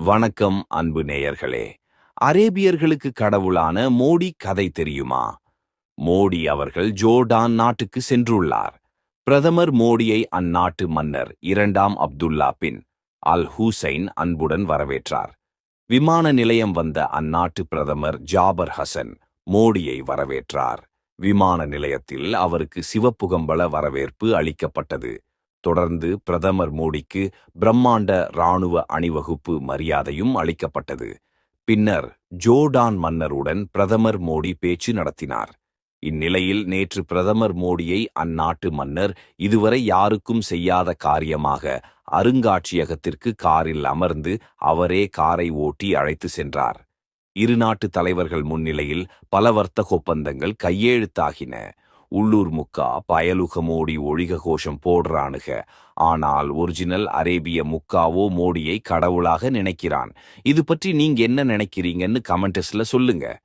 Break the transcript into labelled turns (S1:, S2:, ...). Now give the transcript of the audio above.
S1: வணக்கம் அன்பு நேயர்களே. அரேபியர்களுக்கு கடவுளான மோடி கதை தெரியுமா? மோடி அவர்கள் ஜோர்டான் நாட்டுக்கு சென்றுள்ளார். பிரதமர் மோடியை அந்நாட்டு மன்னர் இரண்டாம் அப்துல்லா பின் அல் ஹூசைன் அன்புடன் வரவேற்றார். விமான நிலையம் வந்த அந்நாட்டு பிரதமர் ஜாபர் ஹசன் மோடியை வரவேற்றார். விமான நிலையத்தில் அவருக்கு சிவப்புகம்பள வரவேற்பு அளிக்கப்பட்டது. தொடர்ந்து பிரதமர் மோடிக்கு பிரம்மாண்ட இராணுவ அணிவகுப்பு மரியாதையும் அளிக்கப்பட்டது. பின்னர் ஜோர்டான் மன்னருடன் பிரதமர் மோடி பேச்சு நடத்தினார். இந்நிலையில் நேற்று பிரதமர் மோடியை அந்நாட்டு மன்னர் இதுவரை யாருக்கும் செய்யாத காரியமாக அருங்காட்சியகத்திற்கு காரில் அமர்ந்து அவரே காரை ஓட்டி அழைத்து சென்றார். இரு நாட்டு தலைவர்கள் முன்னிலையில் பல வர்த்தக ஒப்பந்தங்கள் கையெழுத்தாகின. உள்ளூர் முக்கா பயலுக மோடி ஒழிக கோஷம் போடுறானுக. ஆனால் ஒரிஜினல் அரேபிய முக்காவோ மோடியை கடவுளாக நினைக்கிறான். இது பற்றி நீங்க என்ன நினைக்கிறீங்கன்னு கமெண்டஸ்ல சொல்லுங்க.